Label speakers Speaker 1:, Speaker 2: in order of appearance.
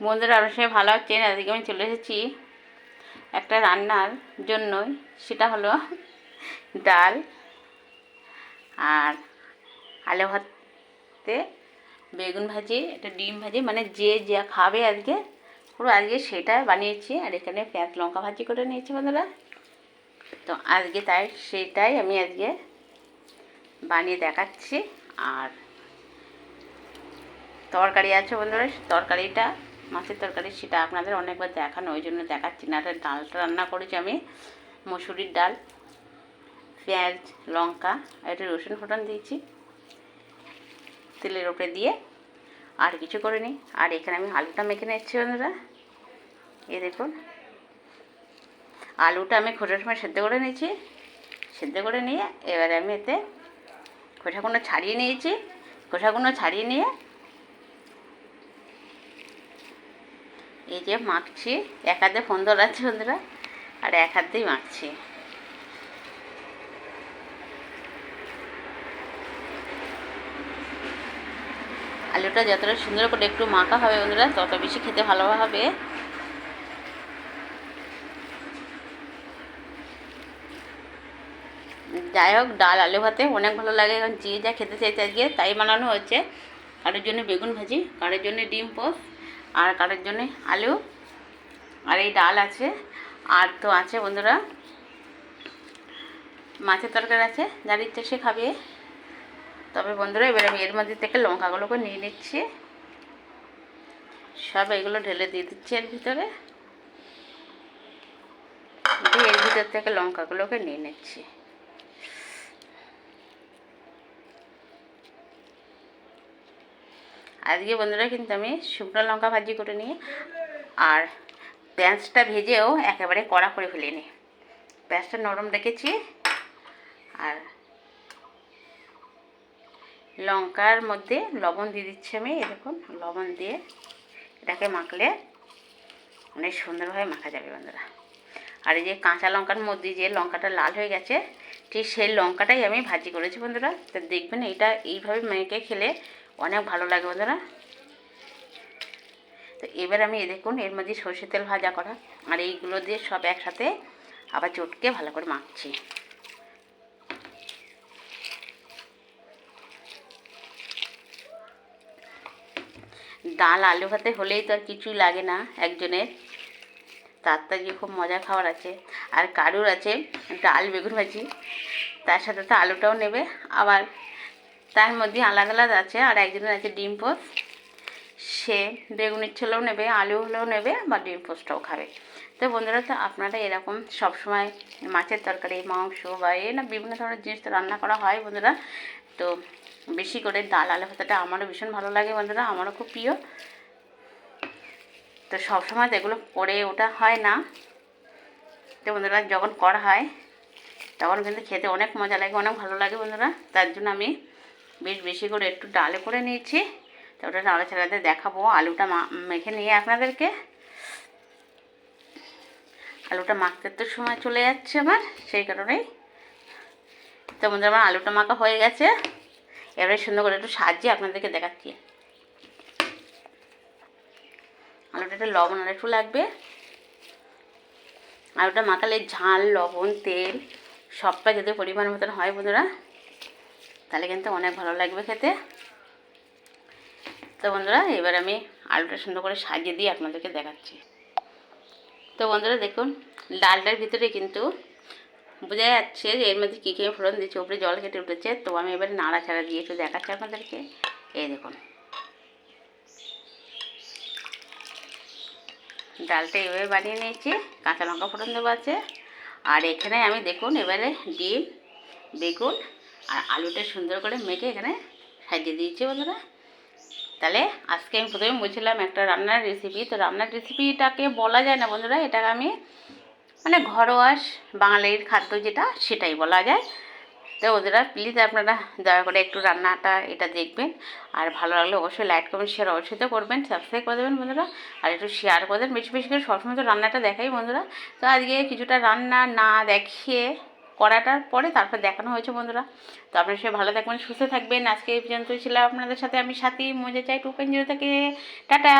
Speaker 1: বন্ধুরা আমার সঙ্গে ভালো আছেন আজকে আমি চলে এসেছি একটা রান্নার জন্যই। সেটা হলো ডাল আর আলু ভাতে বেগুন ভাজি, একটা ডিম ভাজি। মানে যে যা খাবে আজকে, পুরো আজকে সেটা বানিয়েছি। আর এখানে পেঁয়াজ লঙ্কা ভাজি করে নিয়েছি বন্ধুরা। তো আজকে তাই, সেটাই আমি আজকে বানিয়ে দেখাচ্ছি। আর তরকারি আছে বন্ধুরা তরকারিটা মাছের তরকারি, সেটা আপনাদের অনেকবার দেখানো, ওই জন্য দেখাচ্ছি না। ডালটা রান্না করেছি আমি, মসুরির ডাল, পেঁয়াজ, লঙ্কা একটু রসুন ফোটন দিয়েছি, তেলের ওপরে দিয়ে আর কিছু করে নিই আর এখানে আমি আলুটা মেখে নিচ্ছি বন্ধুরা। এ দেখুন, আলুটা আমি খোঁটার সময় সেদ্ধ করে নিয়েছি। সেদ্ধ করে নিয়ে এবারে আমি এতে খোসাগুলো ছাড়িয়ে নিয়েছি। খোসাগুলো ছাড়িয়ে নিয়ে এই যে মাখছি, এক হাতে ফোন ধরাচ্ছি বন্ধুরা, আর এক হাত দিয়েই মাখছি। আলুটা যতটা সুন্দর করে একটু মাখা হবে বন্ধুরা, তত বেশি খেতে ভালো হবে। যাই হোক, ডাল, আলু ভাতে অনেক ভালো লাগে এখন যে যা খেতে চাইছে আজকে, তাই বানানো হচ্ছে কারোর জন্য বেগুন ভাজি, কারোর জন্য ডিম পোস্ট আর কারোর জন্য? আলু। আর এই ডাল আছে। আর তো আছে বন্ধুরা, মাছের তরকারি আছে, যার ইচ্ছে সে খাবে। তবে বন্ধুরা, এবার আমি এর মধ্যে থেকে লঙ্কাগুলোকে নিয়ে নিচ্ছি। সব এগুলো ঢেলে দিয়ে দিচ্ছি এর ভিতরে। দিয়ে এর ভিতর থেকে লঙ্কাগুলোকে নিয়ে নিচ্ছি। আজকে বন্ধুরা কিন্তু আমি শুকনো লঙ্কা ভাজি করে নিই আর পেঁয়াজটা ভেজেও একেবারে কড়া করে ফেলিনি পেঁয়াজটা নরম রেখেছি আর লঙ্কার মধ্যে লবণ দিয়ে দিচ্ছি আমি। দেখুন, লবণ দিয়ে এটাকে মাখলে অনেক সুন্দরভাবে মাখা যাবে বন্ধুরা। আর এই যে কাঁচা লঙ্কার মধ্যে যে লঙ্কাটা লাল হয়ে গেছে, ঠিক সেই লঙ্কাটাই আমি ভাজি করেছি বন্ধুরা। তো দেখবেন এইটা এইভাবে মেখে খেলে অনেক ভালো লাগে বন্ধুরা তো এবার আমি এ দেখুন, এর মধ্যে সর্ষে তেল ভাজা করা, আর এইগুলো দিয়ে সব একসাথে আবার চটকে ভালো করে মাখছি। ডাল আলু ভাতে হলেই তো আর কিছুই লাগে না একজনের। তার তো যে খুব মজা খাবার আছে। আর কারুর আছে ডাল বেগুন ভাজি, তার সাথে তো আলুটাও নেবে, আবার তার মধ্যে আলাদা আলাদা আছে, আর একজনের আছে ডিম পোস্ট। সে বেগুনের ছেলেও নেবে আলু হলেও নেবে, বা ডিম পোস্টটাও খাবে। তো বন্ধুরা, তো আপনারা এরকম সবসময় মাছের তরকারি, মাংস বা এ না বিভিন্ন ধরনের জিনিস তো রান্না করা হয় বন্ধুরা। তো বেশি করে ডাল, আলু ভাতাটা আমারও ভীষণ ভালো লাগে বন্ধুরা, আমারও খুব প্রিয়। তো সবসময় তো এগুলো করে ওটা হয় না। তো বন্ধুরা, যখন করা হয়, তখন কিন্তু খেতে অনেক মজা লাগে, অনেক ভালো লাগে বন্ধুরা। তার জন্য আমি বেশ বেশি করে একটু ডালে করে নিয়েছি। তো ওটা নাড়াচাড়াতে দেখাবো আলুটা মেখে নিয়ে আপনাদেরকে। আলুটা মাখতে তো সময় চলে যাচ্ছে আমার সেই কারণেই। তো বন্ধুরা, আমার আলুটা মাখা হয়ে গেছে। এবারে সুন্দর করে একটু সাজিয়ে আপনাদেরকে দেখাচ্ছি। আলুটা একটু লবণ আর একটু লাগবে। আলুটা মাখালে ঝাল, লবণ, তেল সবটা যদি পরিমাণ মতন হয় বন্ধুরা তাহলে কিন্তু অনেক ভালো লাগবে খেতে। তো বন্ধুরা, এবার আমি আলুটা সুন্দর করে সাজিয়ে দিয়ে আপনাদেরকে দেখাচ্ছি। তো বন্ধুরা, দেখুন, ডালটার ভিতরে কিন্তু বোঝা যাচ্ছে যে এর মধ্যে কী কী ফোড়ন দিচ্ছে উপরে জল কেটে উঠেছে। তো আমি এবার নাড়াচাড়া দিয়ে একটু দেখাচ্ছি আপনাদেরকে। এই দেখুন। ডালটা এভাবে বানিয়ে নিয়েছি, কাঁচা লঙ্কা ফোড়ন দেবো আছে। আর এখানে আমি দেখুন, এবারে ডিম, বেগুন আর আলুটা সুন্দর করে মেখে এখানে সাজিয়ে দিয়েছি বন্ধুরা। তাহলে আজকে আমি প্রথমে বলছিলাম একটা রান্নার রেসিপি তো রান্নার রেসিপিটাকে বলা যায় না বন্ধুরা, এটাকে আমি মানে ঘরোয়া বাঙালির খাদ্য যেটা, সেটাই বলা যায়। তো ওদেরা প্লিজ আপনারা দয়া করে একটু রান্নাটা এটা দেখবেন। আর ভালো লাগলে অবশ্যই লাইক কমেন্ট শেয়ার অবশ্যই তো করবেন সাবস্ক্রাইব করে দেবেন বন্ধুরা। আর একটু শেয়ার করে দেবেন, বেশি বেশি করে সবসময় তো রান্নাটা দেখাই বন্ধুরা। তো আজকে কিছুটা রান্না না দেখিয়ে করাটার পরে তারপর দেখানো হয়েছে বন্ধুরা। তো আপনারা সবাই ভালো থাকবেন, সুস্থ থাকবেন। আজকে এই পর্যন্তই ছিলাম আপনাদের সাথে। আমি সাথী, মজা চাই টু পয়েন্ট জিরো থেকে। টাটা!